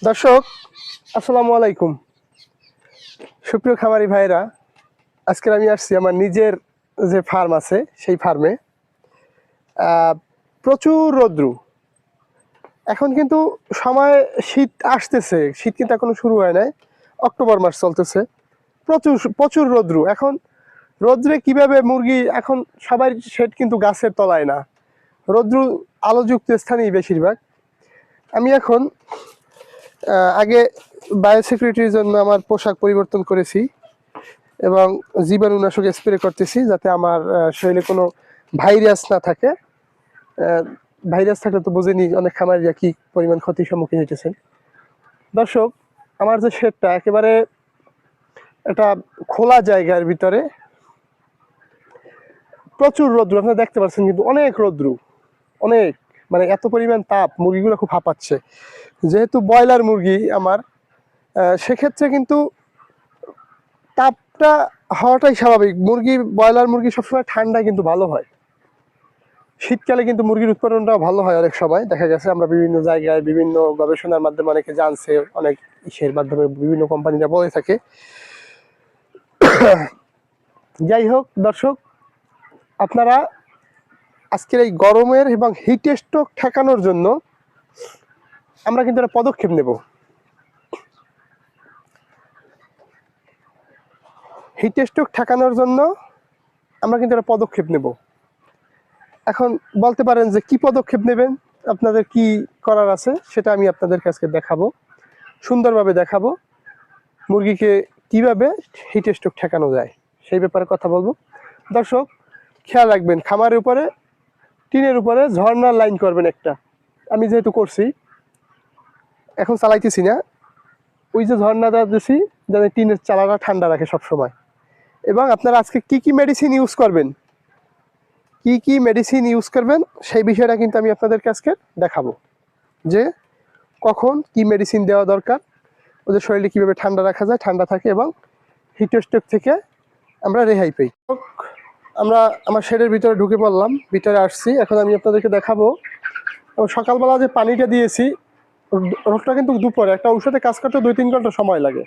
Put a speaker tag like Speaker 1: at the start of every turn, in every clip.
Speaker 1: দর্শক, আসসালামু আলাইকুম। সুপ্রিয় খামারি ভাইরা আজকে আমি আসছি আমার নিজের যে ফার্ম আছে, সেই ফার্মে প্রচুর রৌদ্রু। এখন কিন্তু সময় শীত আসতেছে। শীত কিন্তু এখনও শুরু হয় নাই। অক্টোবর মাস চলতেছে। প্রচুর প্রচুর রৌদ্রু। এখন রৌদ্রে কীভাবে মুরগি, এখন সবাই শেড কিন্তু গাছের তলায় না। রৌদ্রু আলোযুক্ত স্থানেই বেশিরভাগ। আমি এখন আগে বায়োসিকিউরিটির জন্য আমার পোশাক পরিবর্তন করেছি এবং জীবাণুনাশক স্প্রে করতেছি যাতে আমার শরীরে কোনো ভাইরাস না থাকে। ভাইরাস থাকলে তো বোঝেনি অনেক খামারিরা কি পরিমাণ ক্ষতির সম্মুখীন হইতেছেন। দর্শক, আমার যে শেডটা একেবারে একটা খোলা জায়গার ভিতরে প্রচুর রৌদ্র, আপনারা দেখতে পাচ্ছেন কিন্তু অনেক রৌদ্র, অনেক। মানে এত পরিমাণ তাপ মুরগিগুলো খুব হাঁপাচ্ছে। যেহেতু ব্রয়লার মুরগি আমার সেক্ষেত্রে কিন্তু তাপটা হওয়াটাই স্বাভাবিক। মুরগি, ব্রয়লার মুরগি সবসময় ঠান্ডায় কিন্তু ভালো হয়। শীতকালে কিন্তু মুরগির উৎপাদনটাও ভালো হয় অনেক সময়। দেখা গেছে আমরা বিভিন্ন জায়গায় বিভিন্ন গবেষণার মাধ্যমে অনেকে জানছে, অনেক ইসের মাধ্যমে বিভিন্ন কোম্পানিরা বলে থাকে। যাই হোক, দর্শক, আপনারা আজকের এই গরমের এবং হিট স্ট্রোক ঠেকানোর জন্য আমরা কিন্তু একটা পদক্ষেপ নেব। হিট স্ট্রোক ঠেকানোর জন্য আমরা কিন্তু একটা পদক্ষেপ নেব। এখন বলতে পারেন যে কি পদক্ষেপ নেবেন? আপনাদের কি করার আছে? সেটা আমি আপনাদের কাছে দেখাবো। সুন্দরভাবে দেখাবো মুরগিকে কীভাবে হিট স্ট্রোক ঠেকানো যায়, সেই ব্যাপারে কথা বলব। দর্শক, খেয়াল রাখবেন, খামারের উপরে টিনের উপরে ঝর্ণার লাইন করবেন একটা। আমি যেহেতু করছি, এখন চালাইতেছি না। ওই যে ঝর্ণাটা দিছি, যাতে টিনের চালাটা ঠান্ডা রাখে সব সময় এবং আপনারা আজকে কি কি মেডিসিন ইউজ করবেন? কি কি মেডিসিন ইউজ করবেন? সেই বিষয়টা কিন্তু আমি আপনাদেরকে আজকে দেখাবো। যে কখন কি মেডিসিন দেওয়া দরকার, ওদের শরীরে কীভাবে ঠান্ডা রাখা যায়, ঠান্ডা থাকে এবং হিটস্ট্রোক থেকে আমরা রেহাই পাই। আমরা আমার শেডের ভিতরে ঢুকে পড়লাম, ভিতরে আসছি। এখন আমি আপনাদেরকে দেখাবো। এবং সকালবেলা যে পানিটা দিয়েছি, রোগটা কিন্তু দুপুরে, একটা ঔষধে কাজ করতে দুই তিন ঘণ্টা সময় লাগে।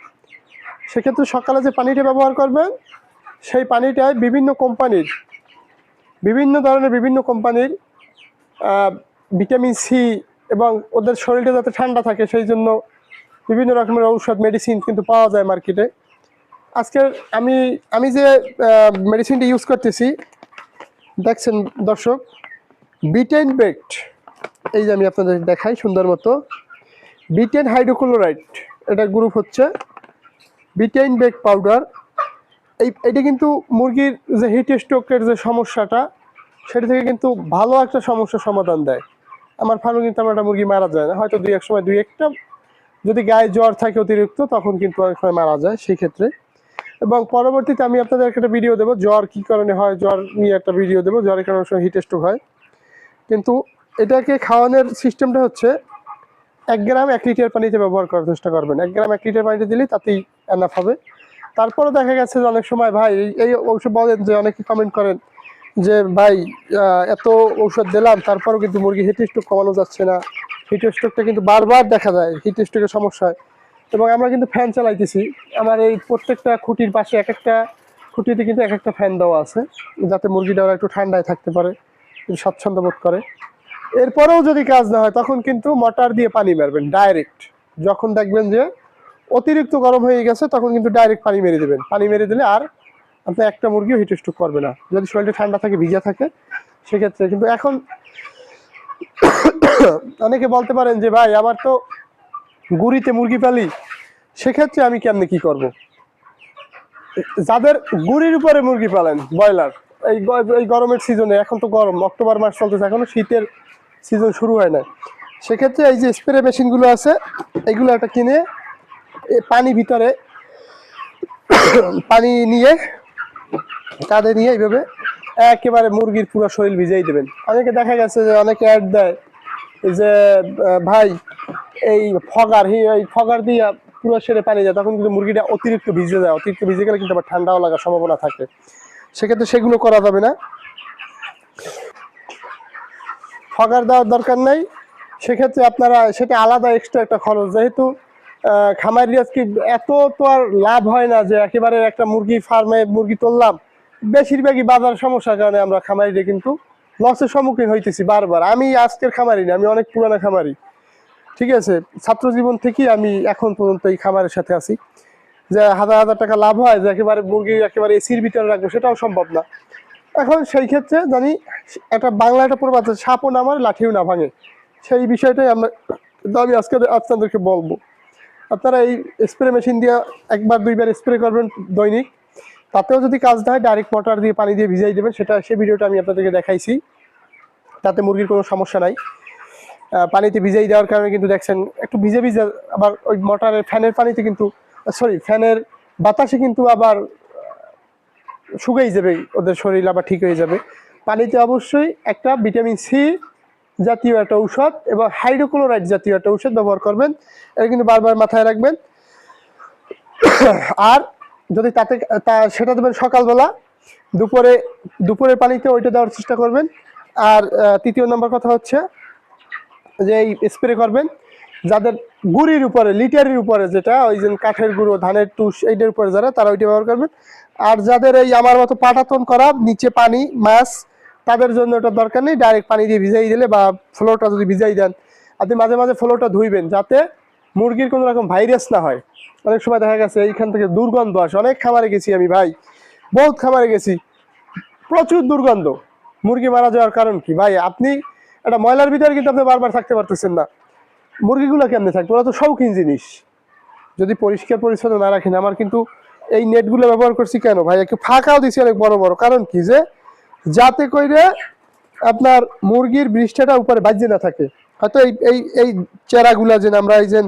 Speaker 1: সেক্ষেত্রে সকালে যে পানিটা ব্যবহার করবেন, সেই পানিটায় বিভিন্ন কোম্পানির, বিভিন্ন ধরনের বিভিন্ন কোম্পানির ভিটামিন সি এবং ওদের শরীরটা যাতে ঠান্ডা থাকে, সেই জন্য বিভিন্ন রকমের ঔষধ, মেডিসিন কিন্তু পাওয়া যায় মার্কেটে। আজকের আমি আমি যে মেডিসিনটি ইউজ করতেছি, দেখছেন দর্শক বিটেন বেক্ট এই যে আমি আপনাদের দেখাই সুন্দর মতো বিটেন হাইড্রোক্লোরাইড এটা গ্রুপ হচ্ছে বিটেন বেক পাউডার এই, এটা কিন্তু মুরগির যে হিট স্ট্রোকের যে সমস্যাটা, সেটা থেকে কিন্তু ভালো একটা সমস্যার সমাধান দেয়। আমার ফার্মে কিন্তু আমার একটা মুরগি মারা যায় না, হয়তো দুই এক সময়, দুই একটা, যদি গায়ে জ্বর থাকে অতিরিক্ত, তখন কিন্তু অনেক সময় মারা যায় সেই ক্ষেত্রে এবং পরবর্তীতে আমি আপনাদের একটা ভিডিও দেবো, জ্বর কি কারণে হয়, জ্বর নিয়ে একটা ভিডিও দেবো জ্বরের কারণে সময় হিট স্ট্রোক হয়। কিন্তু এটাকে খাওয়ানোর সিস্টেমটা হচ্ছে এক গ্রাম এক লিটার পানিতে ব্যবহার করার চেষ্টা করবেন। এক গ্রাম এক লিটার পানিতে দিলে তাতেই এনাফ হবে। তারপরে দেখা গেছে যে অনেক সময় ভাই, এই- এই ঔষধ বলেন যে অনেকে কমেন্ট করেন যে, ভাই এত ঔষধ দিলাম, তারপরেও কিন্তু মুরগি হিট স্ট্রোক কমানো যাচ্ছে না। হিট স্ট্রোকটা কিন্তু বারবার দেখা যায় হিট স্ট্রোকের সমস্যা হয় এবং আমরা কিন্তু ফ্যান চালাইতেছি। আমার এই প্রত্যেকটা খুঁটির পাশে এক একটা খুঁটিতে কিন্তু এক একটা ফ্যান দেওয়া আছে, যাতে মুরগিটা ওরা একটু ঠান্ডায় থাকতে পারে স্বচ্ছন্দ বোধ করে। এরপরেও যদি কাজ না হয়, তখন কিন্তু মোটর দিয়ে পানি মারবেন ডাইরেক্ট যখন দেখবেন যে অতিরিক্ত গরম হয়ে গেছে, তখন কিন্তু ডাইরেক্ট পানি মেরে দেবেন। পানি মেরে দিলে আর আপনার একটা মুরগিও হিট স্ট্রোক করবে না। যদি শরীরটা ঠান্ডা থাকে, ভিজা থাকে, সেক্ষেত্রে কিন্তু এখন অনেকে বলতে পারেন যে, ভাই, আমার তো গুড়িতে মুরগি পালি সেক্ষেত্রে আমি কেমনে কি করব? যাদের গুড়ির উপরে মুরগি পালেন ব্রয়লার, এই এই গরমের সিজনে এখন তো গরম, অক্টোবর মাস চলতেছে, এখনও শীতের সিজন শুরু হয় না সেক্ষেত্রে এই যে স্প্রে মেশিনগুলো আছে, এগুলো একটা কিনে পানি ভিতরে পানি নিয়ে, কাঁধে নিয়ে এইভাবে একেবারে মুরগির পুরো শরীর ভিজেই দেবেন। অনেকে দেখা গেছে যে, অনেকে অ্যাড দেয়, যে ভাই এই ফগার এই ফগার দিয়ে পুরো সেরে পানি যায়, তখন কিন্তু মুরগিটা অতিরিক্ত ভিজে যায়। অতিরিক্ত ভিজে গেলে কিন্তু আবার ঠান্ডাও লাগার সম্ভাবনা থাকে। সেক্ষেত্রে সেগুলো করা যাবে না। ফগার দেওয়ার দরকার নাই। সেক্ষেত্রে আপনারা, সেটা আলাদা এক্সট্রা একটা খরচ। যেহেতু খামারি আজকে এত তো আর লাভ হয় না যে একেবারে একটা মুরগি ফার্মে মুরগি তুললাম। বেশিরভাগই বাজার সমস্যার কারণে আমরা খামারিরা কিন্তু লসের সম্মুখীন হইতেছি বারবার। আমি আজকের খামারি না, আমি অনেক পুরানা খামারি। ঠিক আছে ছাত্র জীবন থেকেই আমি এখন পর্যন্ত এই খামারের সাথে আছি। যে হাজার হাজার টাকা লাভ হয়, যে একেবারে মুরগি, একেবারে এসির ভিতরে রাখব, সেটাও সম্ভব না। এখন সেই ক্ষেত্রে জানি, একটা বাংলা একটা প্রবাদ সাপও না আমার লাঠিও না ভাঙে। সেই বিষয়টাই আমরা আমি আজকে আপনাদেরকে বলব। আপনারা এই স্প্রে মেশিন দিয়ে একবার, দুইবার স্প্রে করবেন দৈনিক। তাতেও যদি কাজ না হয়, ডাইরেক্ট মোটর দিয়ে পানি দিয়ে ভিজাই দেবেন, সেটা সেই ভিডিওটা আমি আপনাদেরকে দেখাইছি। তাতে মুরগির কোনো সমস্যা নাই। পানিতে ভিজাই দেওয়ার কারণে কিন্তু দেখছেন একটু ভিজে ভিজে আবার ওই মোটরের ফ্যানের পানিতে কিন্তু সরি ফ্যানের বাতাসে কিন্তু আবার শুকাই যাবে, ওদের শরীর আবার ঠিক হয়ে যাবে। পানিতে অবশ্যই একটা ভিটামিন সি জাতীয় একটা ঔষধ এবং হাইড্রোক্লোরাইড জাতীয় একটা ঔষধ ব্যবহার করবেন। এটা কিন্তু বারবার মাথায় রাখবেন। আর যদি তাতে, তা, সেটা দেবেন সকালবেলা, দুপুরে, দুপুরের পানিতে ওইটা দেওয়ার চেষ্টা করবেন। আর তৃতীয় নম্বর কথা হচ্ছে যে এই স্প্রে করবেন, যাদের গুড়ির উপরে, লিটারের উপরে যেটা, ওই যে কাঠের গুঁড়ো, ধানের তুষ, এইটার উপরে যারা, তারা ওইটা ব্যবহার করবেন। আর যাদের এই আমার মতো পাটাতন করা, নিচে পানি, মাছ, তাদের জন্য ওটা দরকার নেই ডাইরেক্ট পানি দিয়ে ভিজাই দিলে বা ফ্লোরটা যদি ভিজাই দেন, আপনি মাঝে মাঝে ফ্লোরটা ধুইবেন যাতে মুরগির কোনো রকম ভাইরাস না হয়। অনেক সময় দেখা গেছে, এইখান থেকে দুর্গন্ধ আসে। অনেক খামারে গেছি আমি ভাই, বহুত খামারে গেছি। প্রচুর দুর্গন্ধ। মুরগি মারা যাওয়ার কারণ কি? ভাই, আপনি একটা ময়লার ভিতরে কিন্তু আপনি বারবার থাকতে পারতেছেন না। মুরগিগুলো কেমনে থাকবে? ওরা তো শৌখিন জিনিস। যদি পরিষ্কার পরিচ্ছন্ন না রাখেন, আমার কিন্তু এই নেটগুলো ব্যবহার করছি কেন? ভাই, একটু ফাঁকাও দিছি অনেক বড় বড়। কারণ কি যে, যাতে কইরে আপনার মুরগির বৃষ্টিটা উপরে বাজে না থাকে। হয়তো এই এই এই চেরাগুলা যে আমরা এই যে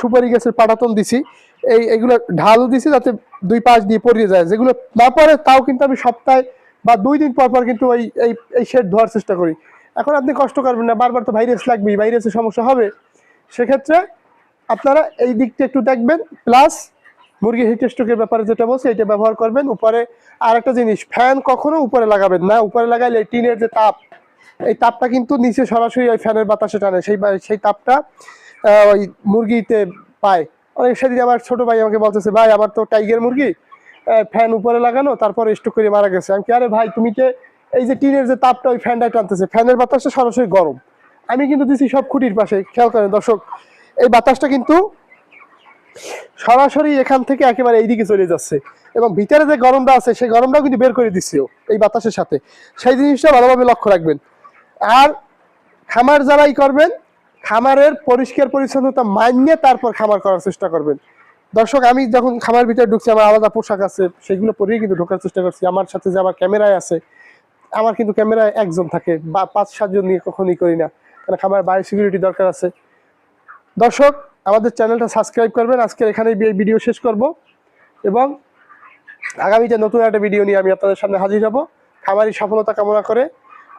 Speaker 1: সুপারি গাছের পাটাতন দিছি, এই এগুলো ঢালও দিছি যাতে দুই পাশ দিয়ে পড়িয়ে যায়। যেগুলো না পড়ে, তাও কিন্তু আমি সপ্তাহে বা দুই দিন পর পর কিন্তু এই এই শেড ধোয়ার চেষ্টা করি। এখন আপনি কষ্ট করবেন না, বারবার তো ভাইরাস লাগবেই ভাইরাসের সমস্যা হবে। সেক্ষেত্রে আপনারা এই দিকটা একটু দেখবেন প্লাস মুরগি হিট স্ট্রোকের ব্যাপারে যেটা বলছে, এটা ব্যবহার করবেন। উপরে আর একটা জিনিস ফ্যান কখনো উপরে লাগাবেন না, উপরে লাগাইলে টিনের যে তাপ, এই তাপটা কিন্তু নিচে সরাসরি ওই ফ্যানের বাতাসে টানে। সেই সেই তাপটা ওই মুরগিতে পায়। অনেক সেদিন আমার ছোট ভাই আমাকে বলতেছে, ভাই, আমার তো টাইগার মুরগি ফ্যান উপরে লাগানো, তারপরে স্ট্রোক করে মারা গেছে। আমি কি, আরে ভাই, তুমি কে এই যে টিনের যে তাপটা, ওই ফ্যানটাই টানতেছে ফ্যানের বাতাসটা সরাসরি গরম। আমি কিন্তু দিছি সব খুঁটির পাশে, খেয়াল করেন দর্শক, এই বাতাসটা কিন্তু সরাসরি এখান থেকে একেবারে এইদিকে চলে যাচ্ছে। এবং ভিতরে যে গরমটা আছে, সেই গরমটাও কিন্তু বের করে দিচ্ছে এই বাতাসের সাথে। সেই জিনিসটা ভালোভাবে লক্ষ্য রাখবেন। আর খামার যারাই করবেন, খামারের পরিষ্কার পরিচ্ছন্নতা মানিয়ে তারপর খামার করার চেষ্টা করবেন। দর্শক, আমি যখন খামার ভিতরে ঢুকছি, আমার আলাদা পোশাক আছে, সেগুলো পরেই কিন্তু ঢোকার চেষ্টা করছি। আমার সাথে যে আমার ক্যামেরায় আছে আমার কিন্তু ক্যামেরায় একজন থাকে, বা পাঁচ সাতজন নিয়ে কখনই করি না। কারণ খামার বাইরে সিকিউরিটি দরকার আছে। দর্শক, আমাদের চ্যানেলটা সাবস্ক্রাইব করবেন। আজকের এখানেই ভিডিও শেষ করব। এবং আগামীতে নতুন একটা ভিডিও নিয়ে আমি আপনাদের সামনে হাজির হব। খামারি সফলতা কামনা করে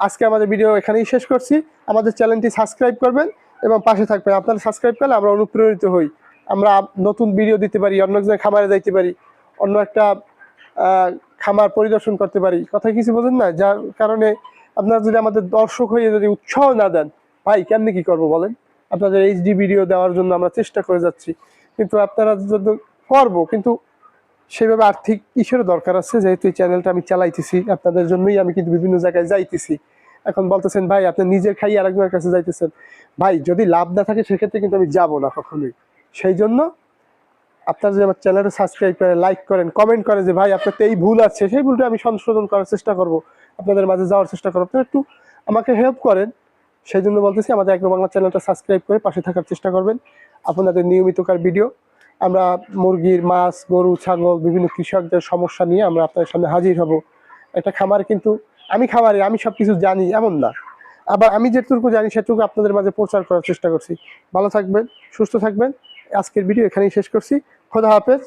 Speaker 1: আজকে আমাদের ভিডিও এখানেই শেষ করছি। আমাদের চ্যানেলটি সাবস্ক্রাইব করবেন এবং পাশে থাকবেন। আপনারা সাবস্ক্রাইব করলে আমরা অনুপ্রেরিত হই। আমরা নতুন ভিডিও দিতে পারি, অন্য একজনের খামারে যাইতে পারি। অন্য একটা খামার পরিদর্শন করতে পারি। কথা কিছু বোঝেন না? যার কারণে আপনারা যদি আমাদের দর্শক হয়ে যদি উৎসাহ না দেন, ভাই, কেমনি কি করব বলেন? আপনাদের এইচডি ভিডিও দেওয়ার জন্য আমরা চেষ্টা করে যাচ্ছি। কিন্তু আপনারা যদি করব, কিন্তু সেভাবে আর্থিক ইস্যুর দরকার আছে? যেহেতু এই চ্যানেলটা আমি চালাইতেছি, আপনাদের জন্যই আমি কিন্তু বিভিন্ন জায়গায় যাইতেছি। এখন বলতেছেন, ভাই, আপনি নিজের খাই আরেকজনের কাছে যাইতেছেন। ভাই, যদি লাভ না থাকে, সেক্ষেত্রে কিন্তু আমি যাব না কখনোই। সেই জন্য আপনারা যদি আমার চ্যানেলটা সাবস্ক্রাইব করেন লাইক করেন কমেন্ট করেন যে, ভাই, আপনার তো এই ভুল আছে। সেই ভুলটা আমি সংশোধন করার চেষ্টা করব। আপনাদের মাঝে যাওয়ার চেষ্টা করব। আপনারা একটু আমাকে হেল্প করেন। সেই জন্য বলতেছি, আমাদের একদম বাংলা চ্যানেলটা সাবস্ক্রাইব করে পাশে থাকার চেষ্টা করবেন। আপনাদের নিয়মিতকার ভিডিও আমরা মুরগির মাছ, গরু, ছাগল, বিভিন্ন কৃষকদের সমস্যা নিয়ে আমরা আপনাদের সামনে হাজির হব। একটা খামার কিন্তু, আমি খামারে, আমি সব কিছু জানি, এমন না। আবার আমি যেটুকু জানি, সেটুকু আপনাদের মাঝে প্রচার করার চেষ্টা করছি। ভালো থাকবেন, সুস্থ থাকবেন। আজকের ভিডিও এখানেই শেষ করছি। খোদা হাফেজ।